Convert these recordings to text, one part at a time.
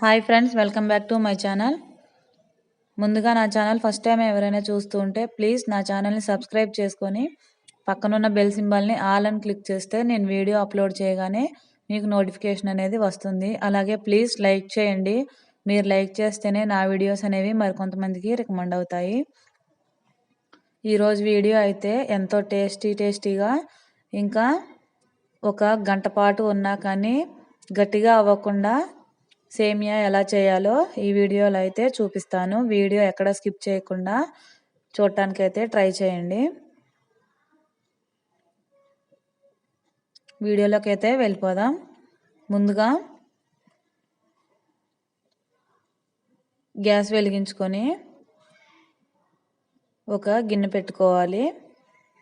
Hi friends welcome back to my channel. ముందుగా నా channel first time ఎవరైనా చూస్తూ ఉంటే ప్లీజ్ నా ఛానల్ని సబ్స్క్రైబ్ చేసుకొని పక్కనున్న బెల్ సింబల్ని ఆల్ అని క్లిక్ చేస్తే నేను వీడియో అప్లోడ్ చేయగానే మీకు నోటిఫికేషన్ అనేది వస్తుంది. అలాగే ప్లీజ్ లైక్ చేయండి. మీరు లైక్ చేస్తేనే నా వీడియోస్ అనేవి మరికొంతమందికి రికమెండ్ అవుతాయి. ఈరోజు వీడియో అయితే ఎంతో టేస్టీ టేస్టీగా ఇంకా ఒక గంట పాటు ఉన్నా కానీ గట్టిగా అవ్వకుండా సేమియా ఎలా చేయాలో ఈ వీడియోలో అయితే చూపిస్తాను. వీడియో ఎక్కడ స్కిప్ చేయకుండా చూడటానికి అయితే ట్రై చేయండి. వీడియోలోకి అయితే వెళ్ళిపోదాం. ముందుగా గ్యాస్ వెలిగించుకొని ఒక గిన్నె పెట్టుకోవాలి.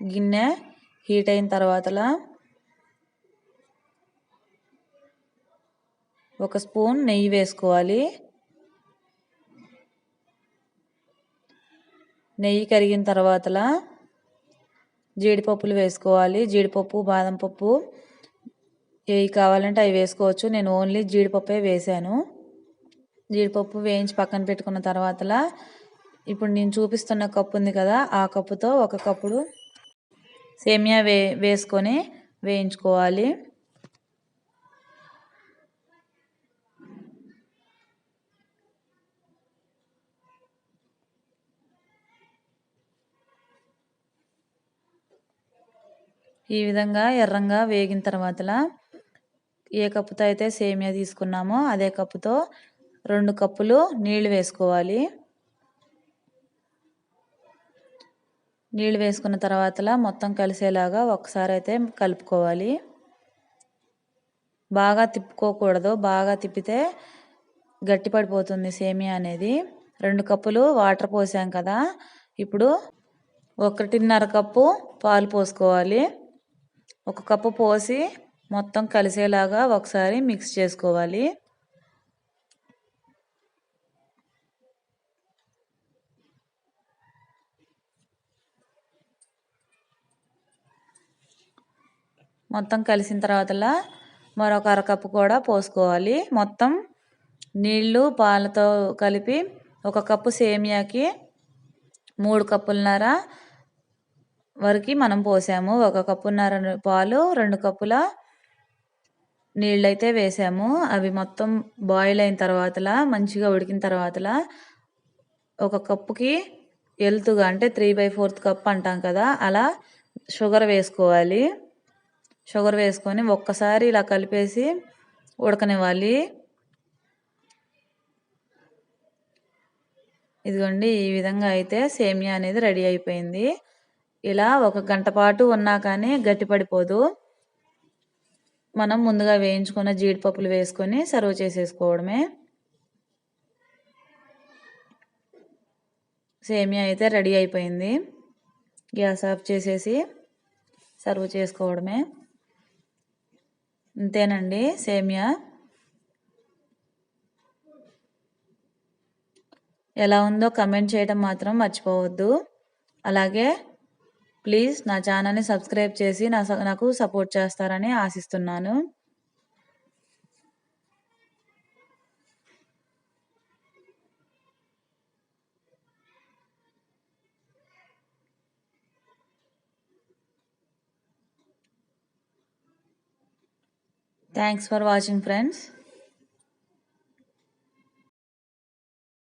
గిన్నె హీట్ అయిన తర్వాతలా ఒక స్పూన్ నెయ్యి వేసుకోవాలి. నెయ్యి కరిగిన తర్వాతలా జీడిపప్పులు వేసుకోవాలి. జీడిపప్పు బాదం పప్పు ఏవి కావాలంటే అవి వేసుకోవచ్చు. నేను ఓన్లీ జీడిపప్పే వేసాను జీడిపప్పు వేయించి పక్కన పెట్టుకున్న తర్వాతలా ఇప్పుడు నేను చూపిస్తున్న కప్పు ఉంది కదా ఆ కప్పుతో ఒక కప్పుడు సేమియా వే వేసుకొని వేయించుకోవాలి. ఈ విధంగా ఎర్రంగా వేగిన తర్వాతలా ఏ కప్పుతో అయితే సేమియా తీసుకున్నామో అదే కప్పుతో రెండు కప్పులు నీళ్ళు వేసుకోవాలి. నీళ్ళు వేసుకున్న తర్వాతలా మొత్తం కలిసేలాగా ఒకసారి అయితే కలుపుకోవాలి. బాగా తిప్పుకోకూడదు బాగా తిప్పితే గట్టిపడిపోతుంది సేమియా అనేది. రెండు కప్పులు వాటర్ పోసాం కదా ఇప్పుడు ఒకటిన్నర కప్పు పాలు పోసుకోవాలి. ఒక కప్పు పోసి మొత్తం కలిసేలాగా ఒకసారి మిక్స్ చేసుకోవాలి. మొత్తం కలిసిన తర్వాతలా మరొక అరకప్పు కూడా పోసుకోవాలి. మొత్తం నీళ్ళు పాలతో కలిపి ఒక కప్పు సేమియాకి మూడు కప్పులన్నర వరకు మనం పోసాము. ఒక కప్పున్నర పాలు రెండు కప్పుల నీళ్ళైతే వేసాము. అవి మొత్తం బాయిల్ అయిన తర్వాతలా మంచిగా ఉడికిన తర్వాతలా ఒక కప్పుకి ఎల్తుగా అంటే త్రీ బై ఫోర్త్ కప్ అంటాం కదా అలా షుగర్ వేసుకోవాలి. షుగర్ వేసుకొని ఒక్కసారి ఇలా కలిపేసి ఉడకనివ్వాలి. ఇదిగోండి ఈ విధంగా అయితే సేమియా అనేది రెడీ అయిపోయింది. ఇలా ఒక గంట పాటు ఉన్నా కానీ గట్టిపడిపోదు మనం ముందుగా వేయించుకున్న జీడిపప్పులు వేసుకొని సర్వ్ చేసేసుకోవడమే. సేమియా అయితే రెడీ అయిపోయింది. గ్యాస్ ఆఫ్ చేసేసి సర్వ్ చేసుకోవడమే. అంతేనండి సేమియా. ఎలా ఉందో కమెంట్ చేయడం మాత్రం మర్చిపోవద్దు. అలాగే ప్లీజ్ నా ఛానల్ని సబ్స్క్రైబ్ చేసి నా నాకు సపోర్ట్ చేస్తారని ఆశిస్తున్నాను. Thanks for watching friends